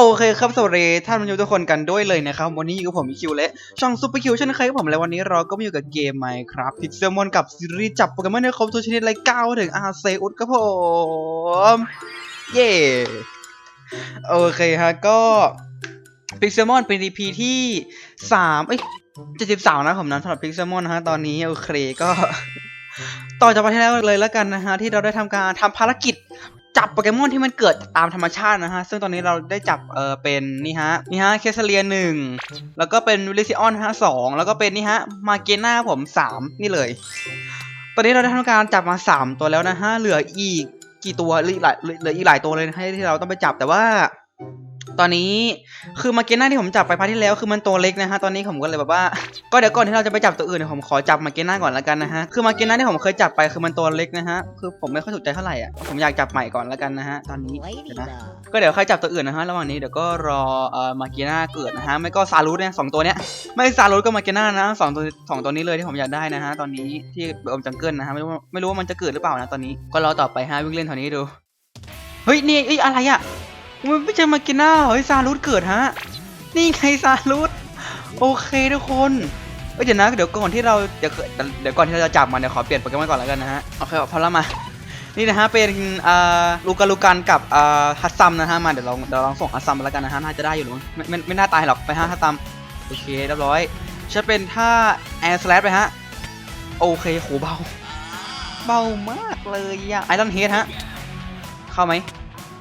โอเคครับสวัสดีท่านผู้ชมทุกคนกันด้วยเลยนะครับ วันนี้อยู่กับผมคิวและช่องซูเปอร์คิวเช่นเคยครับผมและวันนี้เราก็มาอยู่กับเกมไมครับพิกเซลมอนกับซีรีส์จับโปเกมอนในครบทุกชนิดเลยก้าวถึงอาเซอุสครับผม เย้โอเคฮะก็พิกเซลมอนเป็น EP ที่สามเอ้ยเจ็ดสิบสามนะผมนะสำหรับพิกเซลมอนนะฮะตอนนี้โอเคก็ต่อจากวันที่แล้วเลยแล้วกันนะฮะที่เราได้ทำการทำภารกิจ จับโปเกมอนที่มันเกิดตามธรรมชาตินะฮะ ซึ่งตอนนี้เราได้จับเออเป็นนี่ฮะนี่ฮะเคสเลียหนึ่งแล้วก็เป็นวิลิซิออนฮะสองแล้วก็เป็นนี่ฮะมาเกน่าผมสามนี่เลย ตอนนี้เราได้ทำการจับมาสามตัวแล้วนะฮะเหลืออีกกี่ตัวเหลืออีกหลายเหลืออีกหลายตัวเลยให้ที่เราต้องไปจับแต่ว่า ตอนนี้คือมาเกน่าที่ผมจับไปพาร์ทที่แล้วคือมันตัวเล็กนะฮะตอนนี้ผมก็เลยแบบว่าก็เดี๋ยวก่อนที่เราจะไปจับตัวอื่นเดี๋ยผมขอจับมาเกน่าก่อนละกันนะฮะคือมาเกน่าที่ผมเคยจับไปคือมันตัวเล็กนะฮะคือผมไม่ค่อยถูกใจเท่าไหร่อะผมอยากจับใหม่ก่อนละกันนะฮะตอนนี้นะก็เดี๋ยวใครจับตัวอื่นนะฮะระหว่างนี้เดี๋ยวก็รอเอ่อมาเกน่าเกิดนะฮะไม่ก็ซารุสเนี่ยสองตัวเนี้ยไม่ซารุสก็มาเกน่านะสองตัวสองตัวนี้เลยที่ผมอยากได้นะฮะตอนนี้ที่เบอมจังเกิลนะฮะไม่รู้ไม่รู้ว่ามันจะเกิดหรือเปล่านะตอนนี้ก็รอต่อไปฮะวิ่งเล่นแถวนี้ดูเฮ้ยนี่เอ้ยอะไรอะ มันไม่ใช่มากิน่าเฮ้ยซารุสเกิดฮะ นี่ไงซารุสโอเคทุกคนเอ้ยเดี๋ยวนะเดี๋ยวก่อนที่เราเดี๋ยวเดี๋ยวก่อนที่เราจะจับมันเดี๋ยวขอเปลี่ยนโปเกมอนก่อนแล้วกันนะฮะโอเคพอแล้วมานี่นะฮะเป็นอ่าลูกาลูกันกับอ่าฮัตซัมนะฮะมาเดี๋ยวลองเดี๋ยวลองส่งฮัตซัมมาแล้วกันนะฮะน่าจะได้อยู่หรือมั้งไม่ไม่ไม่น่าตายหรอกไปฮะฮัตซัมโอเคเรียบร้อยจะเป็นท่าแอร์สแลไปฮะโอเคโหเบาเบามากเลยอะไอรอนเฮดฮะเข้าไหม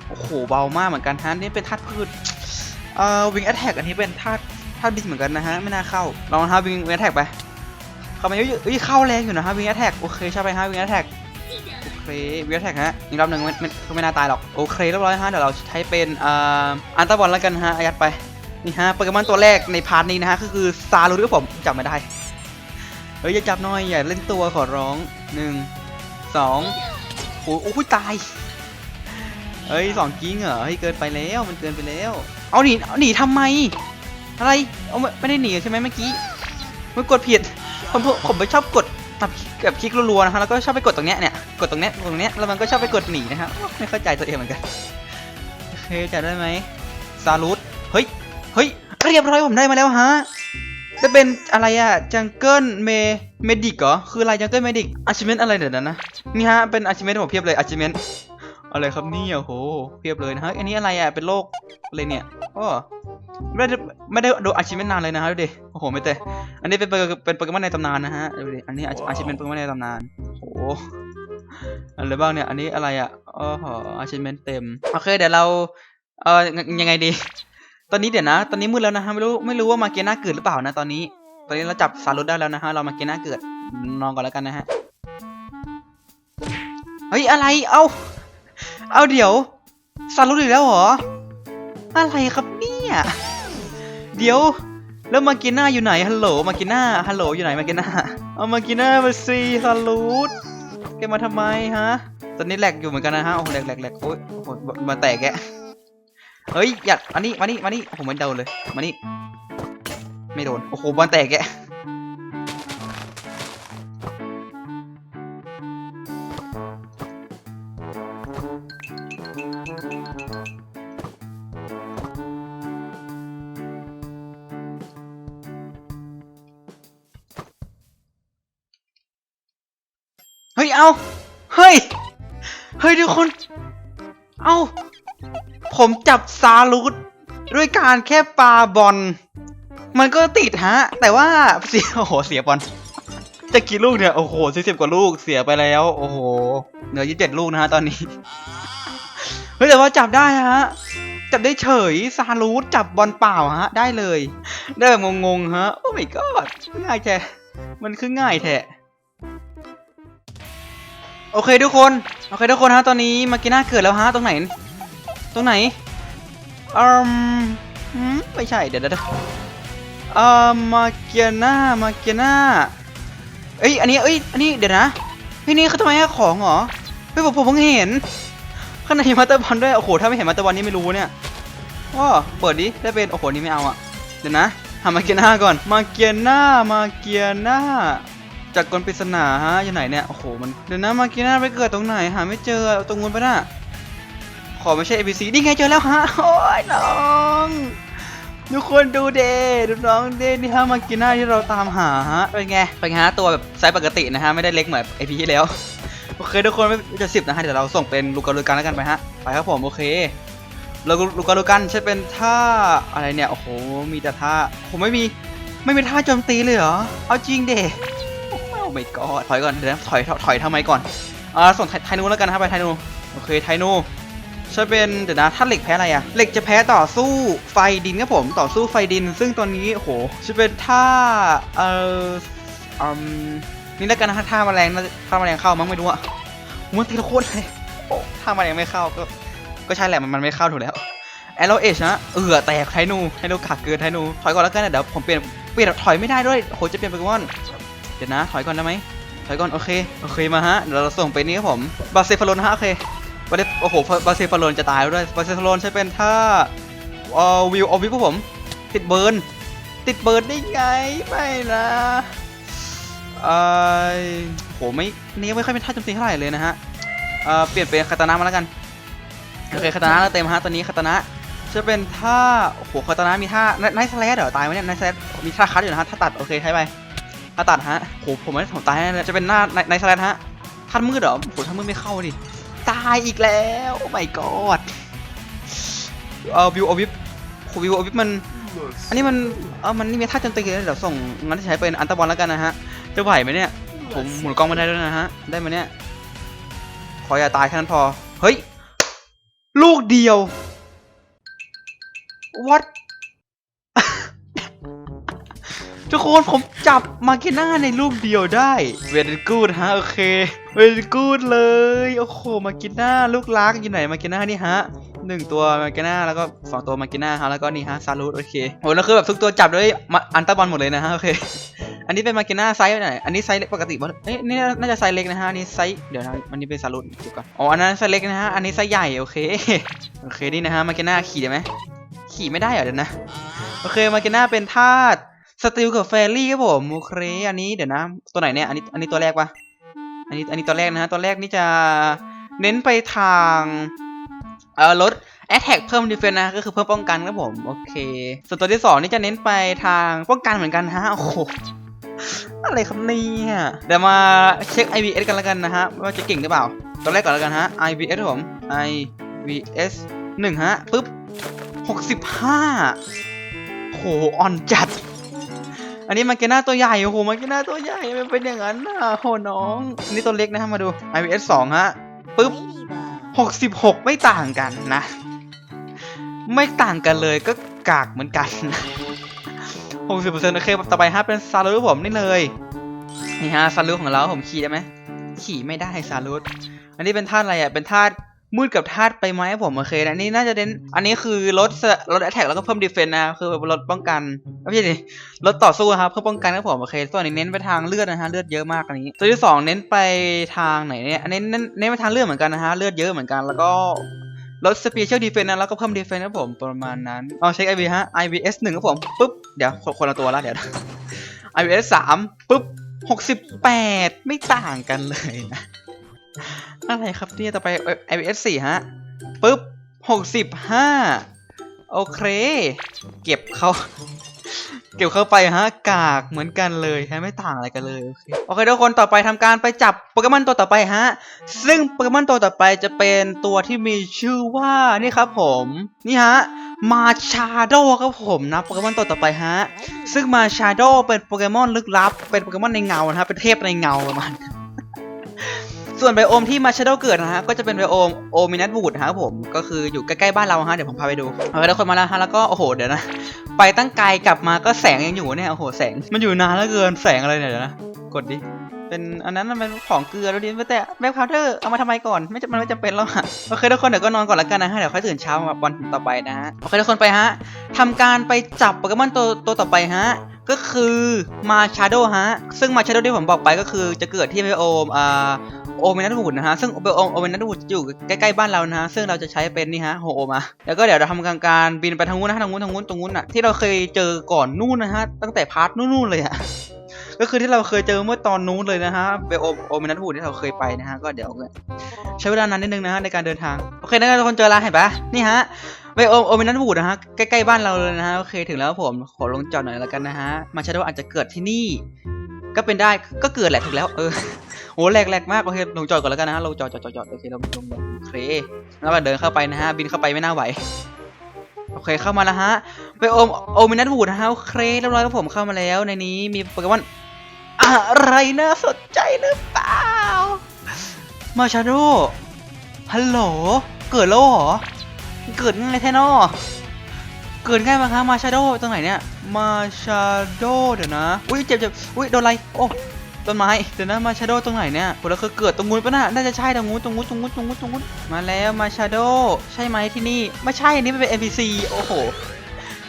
โอ้โหเบามากเหมือนกันฮะนี่เป็นธาตุพืชเอ่อวิงแอทแทกอันนี้เป็นธาตุธาตุดินเหมือนกันนะฮะไม่น่าเข้าลองฮะวิงแอทแทกไปเข้ามาเยอะๆเอ้ยเข้าแรงอยู่นะฮะวิงแอทแทกโอเคใช่ไปฮะวิงแอทแทกโอเควิงแอทแทกฮะอีกรอบหนึ่งม่ไม่ก็ไม่น่าตายหรอกโอเคเรียบร้อยฮะเดี๋ยวเราใช้เป็นอ่าอันตาบอลแล้วกันฮะอายัดไปนี่ฮะโปเกมอนตัวแรกในพาร์ทนี้นะฮะก็คือซาลูด้วยผมจับไม่ได้เฮ้ยอย่าจับน่อยอย่าเล่นตัวขอร้องหนึ่งสองโอ้โหตาย เอ้ยสองกิ้งเหรอเฮ้ยเกินไปแล้วมันเกินไปแล้ว เอาหนีเอาหนีทำไม อะไรเอาไม่ไม่ได้หนีใช่ไหมเมื่อกี้มันกดผิดผมผมผมไม่ชอบกดแบบแบบคลิกรัวๆนะฮะแล้วก็ชอบไปกดตรงเนี้ยเนี่ยกดตรงเนี้ยตรงเนี้ยแล้วมันก็ชอบไปกดหนีนะฮะไม่เข้าใจตัวเองเหมือนกันโอเคจัดได้ไหมซาลูดเฮ้ยเฮ้ยเรียบร้อยผมได้มาแล้วฮะจะเป็นอะไรอะจังเกิลเมเมดิกเหรอ คืออะไรจังเกิลเมดิกอาชิเมนอะไรเดี๋ยวนั้นนะ นี่ฮะ เป็นอาชิเมนผมเพียบเลยอาชิเมน อะไรครับเนี่ยโหเพียบเลยนะฮะอันนี้อะไรอะเป็นโรคอะไรเนี่ยอ๋อไม่ได้ไม่ได้ดูอาชีพนานเลยนะฮะดูดิโอ้โหไม่เตะอันนี้เป็นโปเกเป็นโปเกมอนในตำนานนะฮะดูดิอันนี้อาชีพเป็นโปเกมอนในตำนานโอ้โหอะไรบ้างเนี่ยอันนี้อะไรอะอ๋ออาชีพเต็มโอเคเดี๋ยวเราเอ่อยังไงดี ตอนนี้เดี๋ยวนะ ตอนนี้มืดแล้วนะฮะไม่รู้ไม่รู้ว่ามาเกน่าเกิดหรือเปล่านะตอนนี้ ตอนนี้เราจับซารุได้แล้วนะฮะเรามาเกน่าเกิดนอนก่อนแล้วกันนะฮะเฮ้ยอะไรเอ้า เอาเดี๋ยวซารุอีกแล้วเหรอ อะไรครับเนี่ย เดี๋ยว แล้วมากิน่าอยู่ไหน ฮัลโหล มากิน่า ฮัลโหล อยู่ไหน มากิน่า เอามากิน่ามาซีซารุดแกมาทำไมฮะ ตอนนี้แหลกอยู่เหมือนกันนะฮะ โอ้แหลกแหลกแหลกโอ้ยโอ้มาแตกแกเฮ้ย อย่าอันนี้มานี่ มานี่โอ้โหมันเดาเลย มานี่ ไม่โดน โอ้โหบอลแตกแก เฮ้ย เอาเฮ้ย เฮ้ยทุกคน เอาผมจับซาลูดด้วยการแค่ปาบอล มันก็ติดฮะ แต่ว่าเสียโอ้โห เสียบอล จะกี่ลูกเนี่ย โอ้โหสี่สิบกว่าลูก เสียไปแล้ว โอ้โห เหลือยี่สิบเจ็ดลูกนะฮะตอนนี้ เฮ้ย แต่ว่าจับได้ฮะ จับได้เฉย ซาลูดจับบอลเปล่าฮะ ได้เลย ได้แบบงงๆฮะ โอ้ my god ง่ายแท้มันคือง่ายแท้ โอเคทุกคนโอเคทุกคนฮะตอนนี้มากิน่าเกิดแล้วฮะตรงไหน ตรงไหนอืมไม่ใช่เดี๋ยวเดี๋ยวเอ่ามาเกียน่ามาเกียน่าเอ้ยอันนี้เอ้ยอันนี้เดี๋ยวนะเฮ้ยนี่เขาทำไมให้ของเหรอเฮ้ยผมผมเพิ่งเห็นข้างในมาเตอร์บอลด้วยโอ้โหถ้าไม่เห็นมาเตอร์บอลนี่ไม่รู้เนี่ยว้าเปิดดิได้เป็นโอ้โหนี่ไม่เอาอะเดี๋ยวนะหามาเกียน่าก่อนมาเกียน่ามาเกียน่า จากกลปริศนาฮะอยู่ไหนเนี่ยโอ้โหมันเดี๋ยวนะมากิน่าไปเกิดตรงไหนหาไม่เจอเอาตรงนู้นไปะน่ะขอไม่ใช่ ABC นี่ไงเจอแล้วฮะโอ้ยน้องทุกคนดูเดดูน้องเดนี่ฮะมากิน่าที่เราตามหาฮะเป็นไงเป็นไงฮะตัวแบบไซส์ปกตินะฮะไม่ได้เล็กเหมือนไอพีที่แล้วโอเคทุกคนไม่จะสิบนะฮะเดี๋ยวเราส่งเป็นลูกาลูกันแล้วกันไปฮะไปครับผมโอเคลูกาลูกาลูกันใช่เป็นท่าอะไรเนี่ยโอ้โหมีแต่ท่าผมไม่มีไม่มีท่าโจมตีเลยเหรอเอาจริงเด โอ้ my god ถอยก่อนเดี๋ยวนะถอยถอยถอยทำไมก่อนอ่าส่งไทไทนูแล้วกันนะครับไปไทนูโอเคไทนูจะเป็นเดี๋ยวนะถ้าเหล็กแพ้อะไรอะเหล็กจะแพ้ต่อสู้ไฟดินครับผมต่อสู้ไฟดิน ซึ่งตอนนี้โหจะเป็นท่าเอ่ออืมนี่แล้วกันนะท่าแมลงน่าจะท่าแมลงเข้ามั้งไม่รู้อะมันทีละโคตรเลยโอ้ท่าแมลงไม่เข้าก็ก็ใช่แหละมันมันไม่เข้าถูกแล้วแอโรเอชนะเออแตกไทนูไทนูขาดเกินไทนูถอยก่อนแล้วกันนะเดี๋ยวผมเปลี่ยนเปลี่ยนถอยไม่ได้ด้วยโอ้โหจะเปลี่ยนโปเกมอน เดี๋ยวนะ ถอยก่อนได้ไหมถอยก่อน โอเค โอเคมาฮะ เดี๋ยวเราส่งไปนี่ครับผม บาเซฟาโลนฮะ โอเคบาเดโอ้โห บาเซฟาโลนจะตายแล้วด้วย บาเซฟาโลนใช้เป็นท่าเอ่อวิวออฟวิวผม ติดเบิร์น ติดเบิร์นได้ไง ไม่นะเอ่อโห ไม่นี่ไม่ค่อยเป็นท่าโจมตีเท่าไหร่เลยนะฮะ เอ่อ เปลี่ยนเป็นคาตานะมาแล้วกัน โอเค คาตานะเราเต็มฮะ ตอนนี้คาตานะจะเป็นท่าโอ้โหคาตานะมีท่าไนท์สแลดเหรอ ตายไหมเนี่ยไนท์สแลดมีท่าคัดอยู่นะฮะ ถ้าตัด โอเค ใช้ไป ถ้าตัดฮะโหผมไม่ผมตายแน่เลยจะเป็นหน้าไนท์สแลดฮะท่านมืดเหรอโหท่านมืดไม่เข้าดิตายอีกแล้วโอ้ my god เออวิวอวิปวิวอวิปมัน อันนี้มันเออมันนี่มีท่าจมตีเลยเดี๋ยวส่งงั้นใช้เป็นอันตบอลแล้วกันนะฮะจะไหวไหมเนี่ยผมหมุนกล้องไม่ได้ด้วยนะฮะได้ไหมเนี่ยขออย่าตายแค่นั้นพอเฮ้ยลูกเดียว what ทุกคนผมจับมาเกน่าในลูกเดียวได้ very good ฮะโอเค very good เลย โอ้โหมาเกน่าลูกรักอยู่ไหนมาเกน่านี่ฮะหนึ่งตัวมาเกน่าแล้วก็สองตัวมาเกน่าฮะแล้วก็นี่ฮะซารูดโอเคโหแล้วคือแบบทุกตัวจับด้วยมาอันตาบอลหมดเลยนะฮะโอเคอันนี้เป็นมาเกน่าไซส์ไหน อันนี้ไซส์เล็กปกติป่ะเอ้ยนี่น่าจะไซส์เล็กนะฮะ อันนี้ไซส์เดี๋ยวนะอันนี้เป็นซารูดดูก่อน อ๋อ อันนั้นไซส์เล็กนะฮะ อันนี้ไซส์ใหญ่ โอเค โอเค นี่นะฮะ มาเกน่าขี่ได้ไหม ขี่ไม่ได้เหรอเดี๋ยวนะ โอเค มาเกน่าเป็นธาตุ สติลกับเฟรลี่ครับผมโอเคอันนี้เดี๋ยวนะ ตัวไหนเนี่ย อันนี้ อันนี้ตัวแรกปะอันนี้ อันนี้ตัวแรกนะฮะ ตัวแรกนี่จะเน้นไปทาง เอ่อ ลด attack เพิ่ม defense นะ ก็คือเพิ่มป้องกันครับผม โอเค ส่วนตัวที่สองนี่จะเน้นไปทางป้องกันเหมือนกันฮะ โอ้โห อะไรครับเนี่ยเดี๋ยวมาเช็ค IBS กันแล้วกันนะฮะ ว่าจะเก่งหรือเปล่า ตัวแรกก่อนแล้วกันฮะ IBS ครับผม IBS หนึ่งฮะปุ๊บหกสิบห้าโหอ่อนจัด อันนี้มาเกน่าตัวใหญ่โอ้โหมาเกน่าตัวใหญ่มันเป็นอย่างนั้นนะโหน้องอันนี้ตัวเล็กนะฮะมาดู IBS สองฮะปุ๊บหกสิบหกไม่ต่างกันนะ ไม่ต่างกันเลยก็กากเหมือนกันนะหกสิบเปอร์เซ็นต์โอเคต่อไปฮะเป็นซาลูผมนี่เลยนี่ฮะซาลูของเราผมขี่ได้ไหมขี่ไม่ได้ซาลูอันนี้เป็นธาตุอะไรอะเป็นธาตุ มืดกับธาตุใบไม้ครับผมโอเคนะอันนี้น่าจะเน้นอันนี้คือลดลดแอตแทกแล้วก็เพิ่มดีเฟนต์นะคือลดป้องกันไม่ใช่ดิลดต่อสู้ครับเพื่อป้องกันครับผมโอเคส่วนนี้เน้นไปทางเลือดนะฮะเลือดเยอะมากอันนี้ตัวที่สองเน้นไปทางไหนเนี่ยอันนี้เน้นเน้นไปทางเลือดเหมือนกันนะฮะเลือดเยอะเหมือนกันแล้วก็ลดสเปเชียลดีเฟนต์นะแล้วก็เพิ่มดีเฟนต์ครับผมประมาณนั้นเอาเช็ค IB ฮะ IBS หนึ่งครับผมปุ๊บเดี๋ยวคนคนละตัวแล้วเดี๋ยว IBS สามปุ๊บหกสิบแปดไม่ต่างกันเลยนะ อะไรครับเนี่ยต่อไป IBS สี่ฮะปุ๊บหกสิบห้าโอเค เก็บเขาเก็บเข้าไปฮะกากเหมือนกันเลยฮะไม่ต่างอะไรกันเลย โอเคโอเคทุกคนต่อไปทำการไปจับโปเกมอนตัวต่อไปฮะ ซึ่งโปเกมอนตัวต่อไปจะเป็นตัวที่มีชื่อว่านี่ครับผมนี่ฮะมาชาโดครับผมนะโปเกมอนตัวต่อไปฮะ ซึ่งมาชาโดเป็นโปเกมอนลึกลับ เป็นโปเกมอนในเงานะฮะเป็นเทพในเงาประมาณ ส่วนไบโอมที่มาชาโดเกิดนะฮะก็จะเป็นไบโอมโอมินัสบูดนะครับผมก็คืออยู่ใกล้ๆบ้านเราฮะเดี๋ยวผมพาไปดูเอาไปทุกคนมาแล้วฮะแล้วก็โอ้โหเดี๋ยวนะ ไปตั้งไกลกลับมาก็แสงยังอยู่เนี่ยโอ้โหแสงมันอยู่นานเหลือเกินแสงอะไรเนี่ยเดี๋ยวนะกดดิเป็นอันนั้นมันเป็นของเกลือแล้วดิแต่แบ็คพาวเดอร์เอามาทำไมก่อนไม่จำมันไม่จำเป็นแล้วอะโอเคทุกคนเดี๋ยวก็นอนก่อนล้วกันนะฮะเดี๋ยวค่อยตื่นเช้ามาวันต่อไปนะฮะโอเคทุกคนไปฮะทำการไปจับโปเกมอนตัวตัวต่อไปฮะ ก็คือมาชาโดฮะ ซึ่งมาชาโดที่ผมบอกไปก็คือจะเกิดที่ไบโอมอ่าโอเมนัสวูดนะฮะ ซึ่งไบโอมโอเมนัสวูดอยู่ใกล้ๆบ้านเรานะฮะ ซึ่งเราจะใช้เป็นนี่ฮะโฮโอมาแล้วก็เดี๋ยวเราทำการการบินไปทางนู้นนะทางนู้นทางนู้นตรงนู้นอะที่เราเคยเจอก่อนนู่นนะฮะ ตั้งแต่พาร์ทนู่นๆเลยอะก็คือที่เราเคยเจอเมื่อตอนนู้นเลยนะฮะเบโอโอเมนัสวูดที่เราเคยไปนะฮะก็เดี๋ยวใช้เวลานานนิดนึงนะฮะในการเดินทางโอเคนะครับทุกคนเจอแล้วเห็นปะนี่ฮะ ไปโอโอเมนันบูดนะฮะ ใกล้ๆบ้านเราเลยนะฮะ โอเคถึงแล้วผมขอลงจอดหน่อยแล้วกันนะฮะ มาชาโดอาจจะเกิดที่นี่ ก็เป็นได้ก็เกิดแหละถูกแล้วเออโหแหลกแหลกมากโอเคลงจอดก่อนแล้วกันนะฮะลงจอดจอดจอดโอเคลงลงลงโอเคแล้วก็เดินเข้าไปนะฮะ บินเข้าไปไม่น่าไหวโอเคเข้ามาแล้วฮะไปโอมโอเมนันบูดนะฮะโอเคเรียบร้อยครับผมเข้ามาแล้วในนี้มีโปเกมอนอะไรน่าสนใจหรือเปล่ามาชาโดฮัลโหลเกิดแล้วเหรอ เกิดง่ายแท้นอเกิดง่ายมากครับมาชาโดตรงไหนเนี่ยมาชาโดเดี๋ยวนะอุ้ยเจ็บเจ็บอุ้ยโดนอะไรโอ้ต้นไม้เดี๋ยวนะมาชาโดตรงไหนเนี่ยผมแล้วคือเกิดตรงนู้นปะน่ะน่าจะใช่ตรงนู้นตรงนู้นตรงนู้นตรงนู้นตรงนู้นมาแล้วมาชาโดใช่ไหมที่นี่ไม่ใช่อันนี้มันเป็น NPC โอ้โห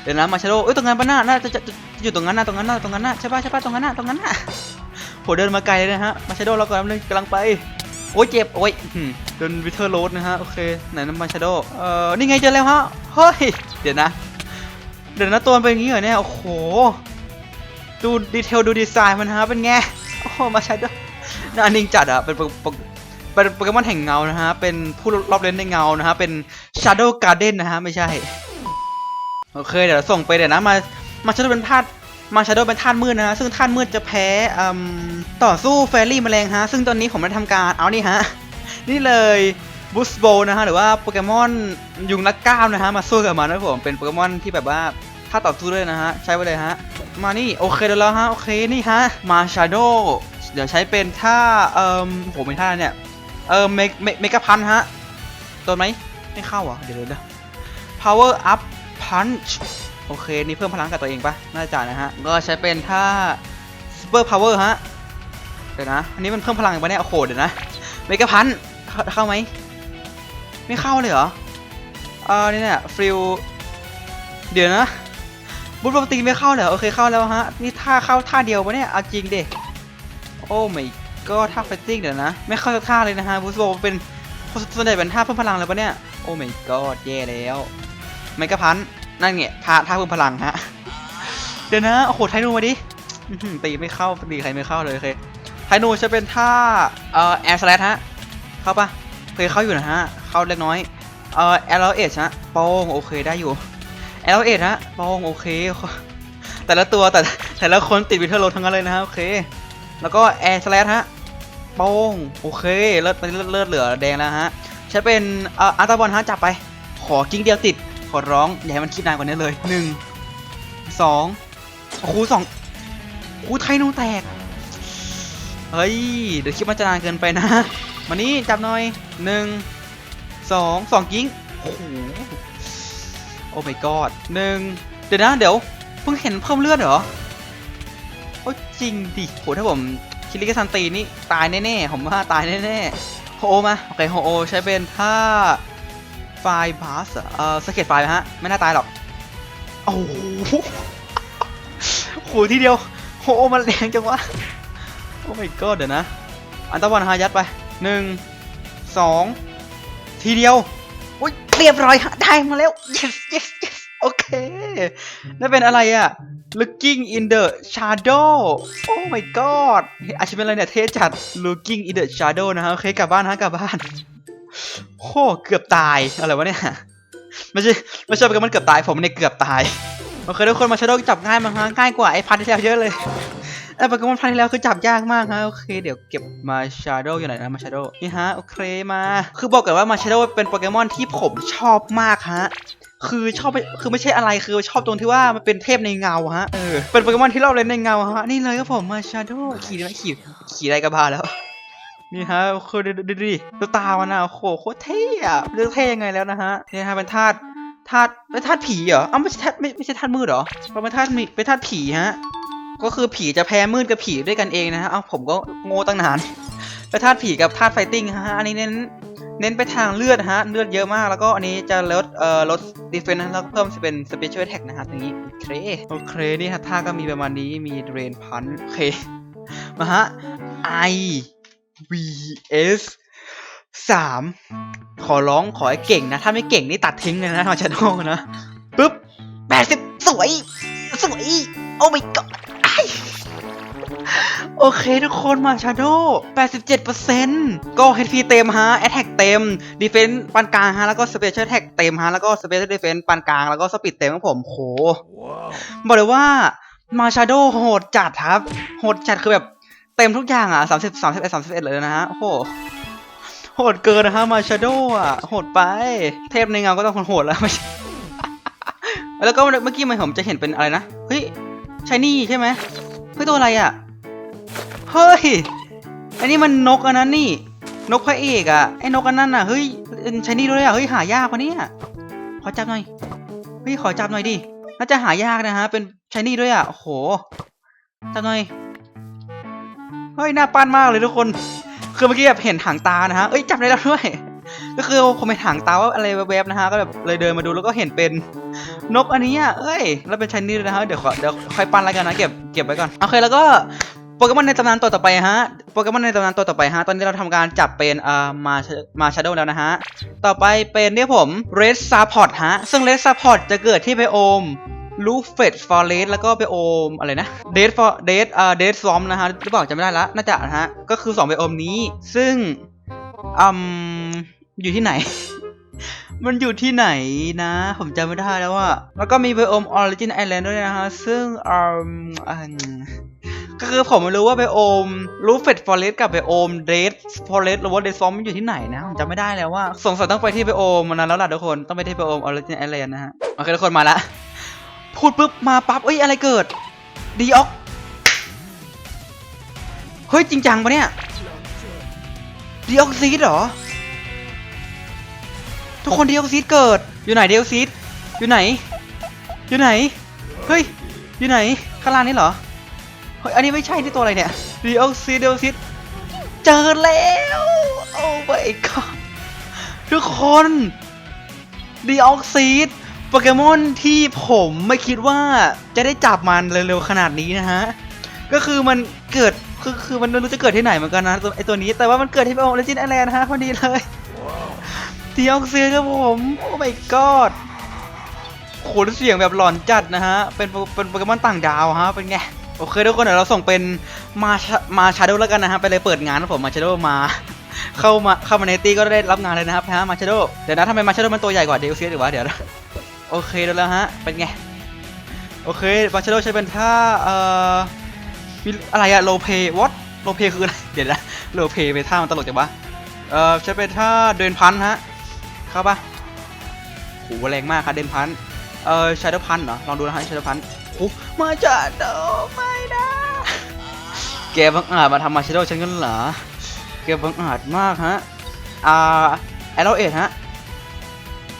เดี๋ยวนะมาชาโดเอ้ยตรงนั้นปะน่ะน่าจะจะจะอยู่ตรงนั้นน่ะตรงนั้นน่ะตรงนั้นน่ะใช่ป่ะใช่ป่ะตรงนั้นน่ะตรงนั้นน่ะโหเดินมาไกลเลยนะฮะมาชาโดเรากำลังกำลังไป โอ้ยเจ็บ โอ้ยโดนวิเทอร์โรดนะฮะ โอเค ไหนน้ำมันชาโดเอ่อ นี่ไงเจอแล้วฮะ เฮ้ย เดี๋ยวนะ เดี๋ยวนะตัวมันเป็นอย่างนี้เหรอเนี่ย โอ้โห ดูดีเทลดูดีไซน์มันฮะ เป็นไง โอ้มาชาโดน่านิ่งจัดอะเป็นโปโปเป็นโปเกมอนแห่งเงานะฮะ เป็นผู้รอบเล่นในเงานะฮะ เป็น Shadow Garden นะฮะ ไม่ใช่ โอเค เดี๋ยวส่งไปเดี๋ยวนะ มา มาชาโดเป็นธาต มาชาโดเป็นธาตุมืดนะฮะ ซึ่งธาตุมืดจะแพ้ต่อสู้แฟรรี่แมลงฮะ ซึ่งตอนนี้ผมได้ทำการเอานี่ฮะ นี่เลยบูสโบนะฮะ หรือว่าโปเกมอนยุงนักก้ามนะฮะ มาสู้กับมันนะผม เป็นโปเกมอนที่แบบว่าถ้าต่อสู้ด้วยนะฮะ ใช้ไปเลยฮะ มานี่ โอเคเดี๋ยวแล้วฮะ โอเคนี่ฮะ มาชาโดเดี๋ยวใช้เป็นท่าเอ่อโหเป็นท่าเนี่ย เอ่อเมกเมกะพันฮะโดนไหมไม่เข้าอะเดี๋ยวเดี๋ยวเดี๋ยว power up punch โอเค นี่เพิ่มพลังกับตัวเองปะน่าจะนะฮะ ก็ใช้เป็นท่า super power ฮะ เดี๋ยวนะ อันนี้มันเพิ่มพลังอีกปะเนี่ยโอ้โหเดี๋ยวนะ เมกะพันเข้าเข้าไหม ไม่เข้าเลยเหรอเออนี่เนี่ยฟิลเดี๋ยวนะบุญปกติไม่เข้าเหรอโอเคเข้าแล้วฮะ นี่ท่าเข้าท่าเดียวปะเนี่ยเอาจริงเด็โอ้ไม่ก็ท่าไฟติ้งเดี๋ยวนะ ไม่เข้าสักท่าเลยนะฮะบุษโบเป็นส่วนใหญ่เป็นท่าเพิ่มพลังเลยปะเนี่ย โอ้ไม่ก็แย่แล้วเมกะพันธ นั่นไงท่าท่าเพิ่มพลังฮะ เดี๋ยวนะ โอ้โห ไทนูมาดิตีไม่เข้า ตีใครไม่เข้าเลยโอเค ไทนูจะเป็นท่า เอ่อ แอร์สแลฮะ เข้าปะเคยเข้าอยู่นะฮะ เข้าเล็กน้อย เอ่อ แอร์เอชฮะโป้งโอเคได้อยู่ แอร์เอชฮะโป้งโอเค แต่ละตัวแต่แต่ละคนติดวิเทอร์โรทั้งนั้นเลยนะฮะ โอเค แล้วก็แอร์สแลฮะโป้งโอเค เลือดเลือเลือเหลือแดงแล้วฮะใช้เป็น เอ่ออาร์ตาบอลฮะ จับไป ขอกิ้งเดียวติด ขอร้อง อย่าให้มันคิดนานกว่านี้เลยหนึ่งสองโอ้โหสองโอ้โหไทยนูแตก เฮ้ย เดี๋ยวคลิปมันจะนานเกินไปนะ มานี่จับหน่อยหนึ่งสองสองกิ้งโอ้โหโอ้ my god หนึ่งเดี๋ยวนะ เดี๋ยว เพิ่งเห็นเพิ่มเลือดเหรอโอ้จริงดิโหถ้าผมคิริกซันตีนี่ ตายแน่ๆ ผมว่าตายแน่ๆโฮโอมา โอเคโฮโอใช้เป็นท่า ไฟบาสเอ่อสเก็ตไฟฮะ ไม่น่าตายหรอก โอ้โหโหทีเดียวโฮโอมันแรงจังวะ โอ้ my god เดี๋ยวนะ อันตะวันหายัดไปหนึ่งสองทีเดียวอุ้ยเรียบร้อยฮะได้มาแล้ว yes yes yes โอเคนั่นเป็นอะไรอะ looking in the shadow โอ้ my god อาจจะเป็นอะไรเนี่ย เท่จัด looking in the shadow นะฮะ โอเค กลับบ้านฮะ กลับบ้าน โอ้เกือบตายอะไรวะเนี่ยไม่ใช่ไม่ใช่เป็นมันเกือบตายผมเนี่ยเกือบตายโอเคทุกคนมา shadow จับง่ายมากง่ายกว่าไอ้พันที่แล้วเยอะเลยไอ้โปเกมอนพันธุ์ที่แล้วคือจับยากมากฮะโอเคเดี๋ยวเก็บมาชาโดอยู่ไหนนะมาชาโดนี่ฮะโอเคมาคือบอกกันว่ามาชาโดเป็นโปเกมอนที่ผมชอบมากฮะคือชอบไคือไม่ใช่อะไรคือชอบตรงที่ว่ามันเป็นเทพในเงาฮะเออเป็นโปเกมอนที่เราเล่นในเงาฮะนี่เลยครับผมมาชาโดขี่ขี่ขี่ไรก็พาแล้ว นี่ฮะคือดูดิดูตามันนะโอ้โหโคตรเท่อะเลือกเท่ยังไงแล้วนะฮะนี่ฮะเป็นธาตุธาตุเป็นธาตุผีเหรออ้าวไม่ใช่ธาตุไม่ไม่ใช่ธาตุมืดเหรอเราเป็นธาตุมีเป็นธาตุผีฮะก็คือผีจะแพ้มืดกับผีด้วยกันเองนะฮะเอ้าผมก็โง่ตั้งนานแล้วธาตุผีกับธาตุไฟติ้งฮะอันนี้เน้นเน้นไปทางเลือดฮะเลือดเยอะมากแล้วก็อันนี้จะลดเอ่อลดดีเฟนส์แล้วก็เพิ่มเป็นสเปเชียลแท็กนะฮะตรงนี้โอเคโอเคนี่ฮะท่าก็มีประมาณนี้มีเดรนพันโอเคมาฮะ I V S สามขอร้องขอให้เก่งนะ ถ้าไม่เก่งนี่ตัดทิ้งเลยนะมาชาโดนะปึ๊บแปดสิบสวย สวย โอ้ my god ไอ้โโอเคทุกคนมาชาโด87%ก็ HP เต็มฮะ Attack เต็ม Defense ปานกลางฮะ แล้วก็ Special Attack เต็มฮะ แล้วก็ Special Defense ปานกลาง แล้วก็ Speed เต็มครับผมโหบอกเลยว่ามาชาโดโหดจัดครับ โหดจัดคือแบบ เต็มทุกอย่างอะ30 31 31เลยนะฮะ โอ้โห โหดเกินนะฮะ มาชาโดอะ โหดไป เทพในเงาก็ต้องคนโหดแล้วไม่ใช่แล้วก็เมื่อกี้มันผมจะเห็นเป็นอะไรนะ เฮ้ยชายนี่ใช่ไหมเฮ้ยตัวอะไรอะ เฮ้ย อันนี้มันนกอันนั้นนี่ นกพระเอกอะ ไอ้นกอันนั้นอะ เฮ้ยชายนี่ด้วยอะ เฮ้ยหายากปะเนี่ยขอจับหน่อย เฮ้ยขอจับหน่อยดิ น่าจะหายากนะฮะ เป็นชายนี่ด้วยอะ โอ้โห จับหน่อย เฮ้ยน่าปั้นมากเลยทุกคน คือเมื่อกี้แบบเห็นหางตานะฮะเอ้ยจับได้แล้วด้วย ก็คือผมเห็นหางตาว่าอะไรแวบๆนะฮะก็แบบเลยเดินมาดูแล้วก็เห็นเป็นนกอันนี้อะเอ้ย แล้วเป็นชายนี่ด้วยนะฮะเดี๋ยวขอเดี๋ยวค่อยปั้นแล้วกันนะเก็บเก็บไว้ก่อนโอเคแล้วก็โปเกมอนในตำนานตัวต่อไปฮะ โปเกมอนในตำนานตัวต่อไปฮะ ตอนนี้เราทำการจับเป็นเอ่ามา มาชาโดแล้วนะฮะ ต่อไปเป็นเนี่ยผม Red Support ฮะ ซึ่ง Red Support จะเกิดที่ไบโอม ลูเฟดฟอเรสแล้วก็ไบโอมอะไรนะเดดฟอเดดอ่าเดดซอมนะฮะหรือเปล่าจำไม่ได้ละน่าจะนะฮะ ก็คือ2ไบโอมนี้ ซึ่งอืมอยู่ที่ไหน มันอยู่ที่ไหนนะ ผมจำไม่ได้แล้วอะแล้วก็มีไบโอมออริจินไอแลนด์ด้วยนะฮะ ซึ่งอืมอันก็คือผมไม่รู้ว่าไบโอมลูเฟดฟอเรสกับไบโอมเดดฟอเรสหรือว่าเดดซอมมันอยู่ที่ไหนนะผมจำไม่ได้แล้วว่าสงสัยต้องไปที่ไบโอมมันนั้นแล้วล่ะทุกคนต้องไปที่ไบโอมออริจินไอแลนด์นะฮะ โอเคทุกคนมาละ พูดปุ๊บมาปั๊บเอ้ยอะไรเกิด ดีออกเฮ้ยจริงจังปะเนี่ยดีออกซีดเหรอ ทุกคนดีออกซีดเกิด อยู่ไหนดีออกซีดอยู่ไหน อยู่ไหน เฮ้ย อยู่ไหนข้างล่างนี่เหรอ เฮ้ย อันนี้ไม่ใช่ที่ตัวอะไรเนี่ยดีออกซีดดีออกซีดเจอแล้ว โอ้ my god ทุกคนดีออกซีด โปเกมอนที่ผมไม่คิดว่าจะได้จับมันเร็วๆขนาดนี้นะฮะ ก็คือมันเกิดคือคือมันไม่รู้จะเกิดที่ไหนเหมือนกันนะตัวไอตัวนี้แต่ว่ามันเกิดที่โอเลจินไอแลนด์นะฮะพอดีเลยดีออกเซียครับผมโอ้ my god โหเสียงแบบหลอนจัดนะฮะ เป็นเป็นโปเกมอนต่างดาวฮะเป็นไงโอเคทุกคนเดี๋ยวเราส่งเป็นมามาชาโดแล้วกันนะฮะไปเลยเปิดงานนะผมมาชาโดมาเข้ามาเข้ามาในตีก็ได้รับงานเลยนะครับฮะมาชาโดเดี๋ยวนะทำไมมาชาโดมันตัวใหญ่กว่าเดลเซียหรือวะเดี๋ยวนะ โอเคได้แล้วฮะ เป็นไง โอเคมาชโดใช้เป็นท่าเอ่อมีอะไรอะโลเพวอตโลเพคืออะไร เดี๋ยวนะโลเพเป็นท่ามันตลกจังวะเอ่อใช้เป็นท่าเดินพันฮะ เข้าปะโหแรงมากครับเดินพันเอ่อชาโดพันเหรอ ลองดูนะฮะชาโดพันโอ้มาจาโดไม่นะแกบังอาจมาทำมาชาโดฉันกันเหรอแกบังอาจมากฮะ อ่าแอโรเอทฮะ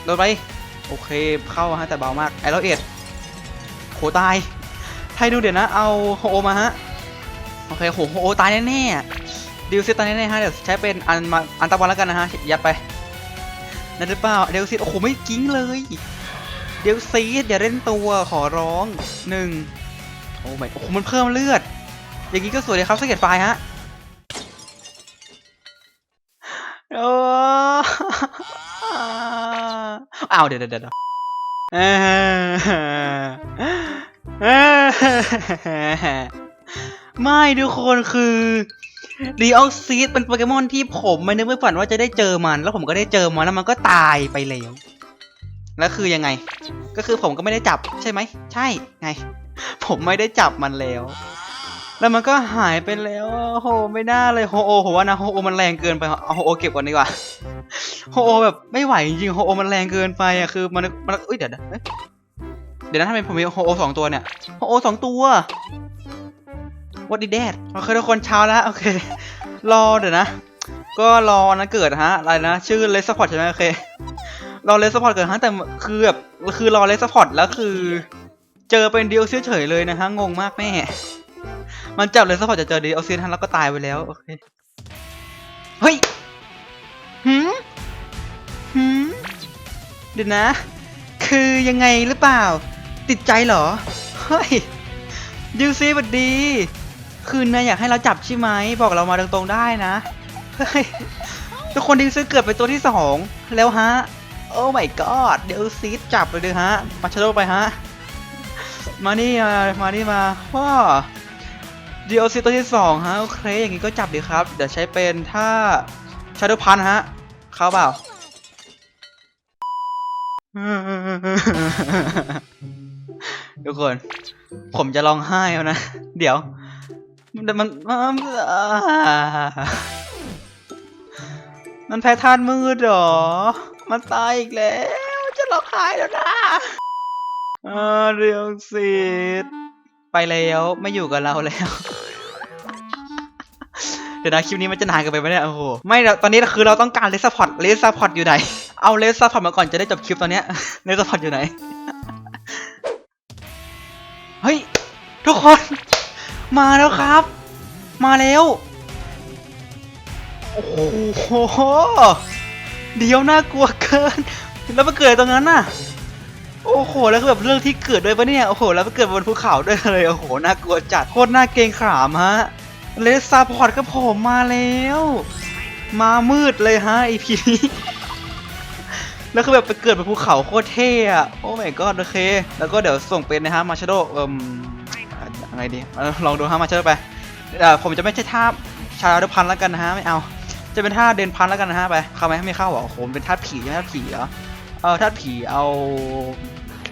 โดนไป โอเคเข้าฮะแต่เบามากไอรอนเอ็ดโหตายให้ดูเดี๋ยวนะ เอาโฮโอมาฮะ โอเคโหโฮโอตายแน่ๆดิวซิตตายแน่ๆฮะเดี๋ยวใช้เป็นอันมาอันตะวันแล้วกันนะฮะยัดไปนั่นหรือเปล่าเดลซิตโอ้โหไม่กิ้งเลยเดลซิตอย่าเล่นตัวขอร้องหนึ่งโอ้ไม่โอ้โหมันเพิ่มเลือด อย่างนี้ก็สวยเลยครับสเก็ตไฟฮะโอ้ อ้าเดี๋ยวเดี๋ยวเดี๋ยวเอ่อไม่ทุกคนคือดีออกซีดเป็นโปเกมอนที่ผมไม่นึกไม่ฝันว่าจะได้เจอมัน แล้วผมก็ได้เจอมันแล้วมันก็ตายไปแล้วแล้วคือยังไง ก็คือผมก็ไม่ได้จับใช่ไหม ใช่ไง ผมไม่ได้จับมันแล้ว แล้วมันก็หายไปแล้วโอ้โหไม่น่าเลยโฮโอผมว่านะโฮโอมันแรงเกินไปเอาโฮโอเก็บก่อนดีกว่าโฮโอแบบไม่ไหวจริงๆโฮโอมันแรงเกินไปอะคือมันมันเอ้ยเดี๋ยวนะเดี๋ยวนะทำไมผมมีโฮโอสองตัวเนี่ยโฮโอสองตัว what did that โอเคทุกคนเช้าแล้วโอเค รอเดี๋ยวนะ ก็รอนะเกิดฮะอะไรนะชื่อเลสพอร์ตใช่ไหมโอเครอเลสพอร์ตเกิดฮะแต่คือแบบคือรอเลสพอร์ตแล้วคือ เจอเป็นดีโอเซียเฉยเลยนะฮะงงมากแม่มันจับเลสพอร์ตจะเจอดีโอเซียทันแล้วก็ตายไปแล้ว โอเค เฮ้ยหืมหืมเดี๋ยวนะ คือยังไงหรือเปล่า ติดใจเหรอ เฮ้ยดิวซีบัดดี คืนนายอยากให้เราจับใช่ไหม บอกเรามาตรงๆได้นะ เฮ้ย ทุกคนดิวซีเกิดเป็นตัวที่สองแล้วฮะ โอ้ my god เดี๋ยวซีจับเลยดิฮะ มาชโดไปฮะ มานี่มา มานี่มาว้า DLC ตัวที่สองฮะ โอเค อย่างงี้ก็จับดีครับ เดี๋ยวใช้เป็นท่า Shadow Punch ฮะ เข้าเปล่า ทุกคน ผมจะร้องไห้แล้วนะ เดี๋ยว มันมัน มันแพ้ธาตุมืดหรอ มันตายอีกแล้ว จะร้องไห้แล้วนะเรียงสิทธิ์ ไปแล้วไม่อยู่กับเราแล้วเดี๋ยวนะคลิปนี้มันจะนานเกันไปไหมเนี่ยโอ้โหไม่เราตอนนี้คือเราต้องการเลสซัพพอร์ตเลสซัพพอร์ตอยู่ไหน เอาเลสซัพพอร์ตมาก่อนจะได้จบคลิปตอนเนี้ยเลสซัพพอร์ตอยู่ไหน เฮ้ย ทุกคน มาแล้วครับ มาแล้ว โอ้โหเดี๋ยวน่ากลัวเกิน แล้วมาเกิดตรงนั้นน่ะ โอ้โห แล้วคือแบบเรื่องที่เกิดด้วยปะเนี่ย โอ้โห แล้วเกิดบนภูเขาด้วยเลย โอ้โห น่ากลัวจัด โคตรน่าเกรงขามฮะ เลสซาพอร์ตก็ผมมาแล้ว มามืดเลยฮะไอพีแล้วคือแบบไปเกิดบนภูเขาโคตรเท่อะโอ้ my god โอเค แล้วก็เดี๋ยวส่งเป็นนะฮะ มาชโดเอ่มอะไรดี ลองดูฮะ มาชโดไปเอ่อผมจะไม่ใช่ท่าชาดพันแล้วกันนะฮะ ไม่เอา จะเป็นท่าเดนพันแล้วกันนะฮะไป เข้าไหมไม่เข้าหรอโอ้โหเป็นท่าผีใช่ไหมท่าผีเหรอ เออท่าผีเอา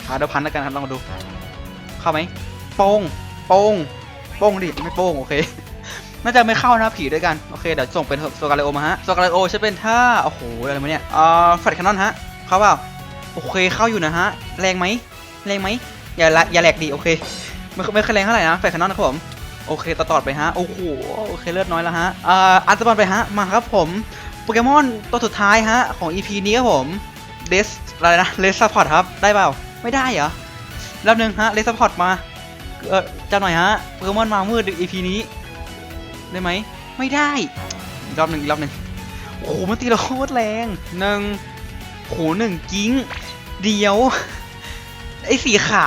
ชาดพันแล้วกันครับลองดู เข้าไหมโป้งโป้งโป้งดิไม่โป้งโอเคน่าจะไม่เข้านะผีด้วยกัน โอเคเดี๋ยวส่งเป็นโซกาเลโอมาฮะโซกาเลโอจะเป็นท่าโอ้โหอะไรมาเนี่ยอ่าแฟลชแคนนอนฮะเข้าเปล่าโอเคเข้าอยู่นะฮะแรงไหมแรงไหมอย่าละอย่าแหลกดีโอเคไม่ไม่ค่อยแรงเท่าไหร่นะแฟลชแคนนอนนะครับผมโอเคต่อต่อไปฮะโอ้โหโอเคเลือดน้อยแล้วฮะอ่าอันตบอลไปฮะมาครับผมโปเกมอนตัวสุดท้ายฮะของ EP นี้ครับผมเดสอะไรนะเลสซัพพอร์ตครับได้เปล่า ไม่ได้เหรอรอบหนึ่งฮะเลสซัพพอร์ตมาเออจับหน่อยฮะโปเกมอนมามืด EP นี้ ได้ไหม ไม่ได้ รอบหนึ่งรอบหนึ่งโอ้โหมันตีเราโคตรแรงหนึ่งโอ้โหหนึ่งกิ้ง เดียว ไอ้สีขา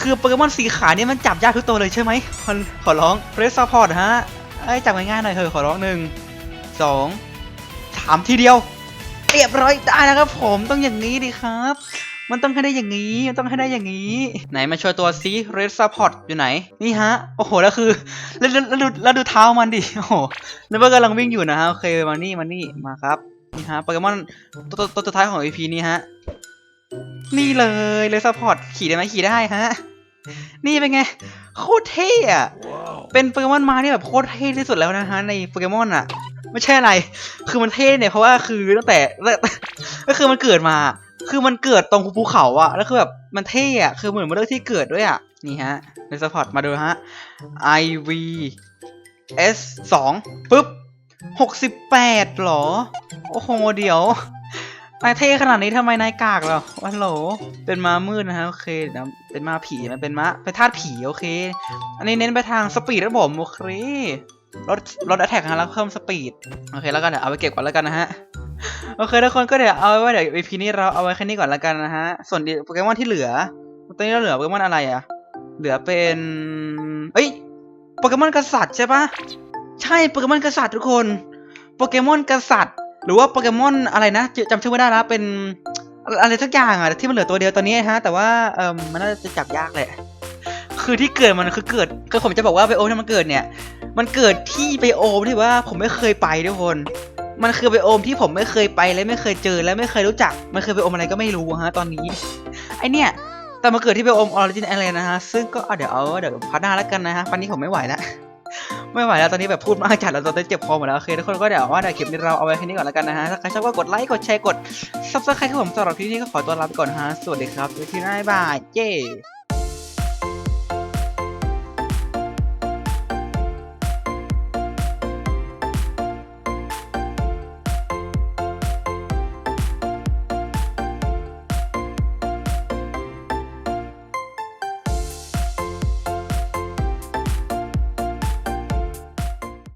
คือโปเกมอนสีขาเนี่ยมันจับยากทุกตัวเลยใช่ไหมขอขอร้องเพรสซัพพอร์ตฮะไอ้จับง่ายๆหน่อยเถอะขอร้องหนึ่งสองสามทีเดียว เรียบร้อยได้แล้วครับผมต้องอย่างนี้ดิครับ มันต้องให้ได้อย่างนี้ มันต้องให้ได้อย่างนี้ ไหนมาโชว์ตัวซิเรดซัพพอร์ตอยู่ไหน นี่ฮะ โอ้โห แล้วคือแล้วแล้วแล้วดูแล้วดูเท้ามันดิ โอ้โหนึกว่ากำลังวิ่งอยู่นะฮะ โอเค มานี่ มานี่ มาครับ นี่ฮะ โปเกมอนตัวตัวตัวสุดท้ายของ EP นี้ฮะ นี่เลยเลยซัพพอร์ตขี่ได้ไหมขี่ได้ฮะ นี่เป็นไง โคตรเท่อะเป็นโปเกมอนมาที่แบบโคตรเท่ที่สุดแล้วนะฮะในโปเกมอนอะไม่ใช่อะไร คือมันเท่เนี่ยเพราะว่าคือตั้งแต่ก็คือมันเกิดมา คือมันเกิดตรงภูเขาอะแล้วคือแบบมันเท่อะคือเหมือนมันเลือกที่เกิดด้วยอะนี่ฮะในสปอร์ตมาดูฮะ IV S 2ปึ๊บหกสิบแปดหรอ โอ้โหเดี๋ยวนายเท่ขนาดนี้ทำไมนายกากเหรอวันโหล เป็นม้ามืดนะฮะโอเคนะเป็นม้าผีมันเป็นม้าเป็นธาตุผีโอเค อันนี้เน้นไปทางสปีดรับผมโอเคลดลดแอทแทกนะแล้วเพิ่มสปีด โอเคแล้วกันเดี๋ยวเอาไปเก็บก่อนแล้วกันนะฮะ โอเคทุกคนก็เดี๋ยวเอาไว้เดี๋ยว EP นี้เราเอาไว้แค่นี้ก่อนแล้วกันนะฮะ ส่วนโปเกมอนที่เหลือ ตอนนี้เราเหลือโปเกมอนอะไรอะเหลือเป็นเอ้ยโปเกมอนกษัตริย์ใช่ปะใช่โปเกมอนกษัตริย์ทุกคนโปเกมอนกษัตริย์ หรือว่าโปเกมอนอะไรนะจจำชื่อไม่ได้แล้วเป็นอะไรสักอย่างอะที่มันเหลือตัวเดียวตอนนี้ฮะ แต่ว่าเออมันน่าจะจับยากแหละคือที่เกิดมันคือเกิดคือผมจะบอกว่าไบโอมที่มันเกิดเนี่ย มันเกิดที่ไบโอมที่ว่าผมไม่เคยไปทุกคน มันคือไบโอมที่ผมไม่เคยไปและไม่เคยเจอและไม่เคยรู้จัก มันคือไบโอมอะไรก็ไม่รู้ฮะตอนนี้ ไอเนี่ยแต่มาเกิดที่ไบโอมออริจินอะไรนะฮะ ซึ่งก็เดี๋ยวเอาเดี๋ยวพัดหน้าแล้วกันนะฮะปันนี้ผมไม่ไหวแล้วไม่ไหวแล้วตอนนี้แบบพูดมากจัดแล้วตอนนี้เจ็บคอหมดแล้วโอเคทุกคนก็เดี๋ยวว่าเดี๋ยวคลิปนี้เราเอาไว้แค่นี้ก่อนแล้วกันนะฮะถ้าใครชอบก็กดไลค์กดแชร์กด subscribe ครับผมสำหรับคลิปนี้ก็ขอตัวลาไปก่อนฮะสวัสดีครับว้ที่หน้าบายบายเจ้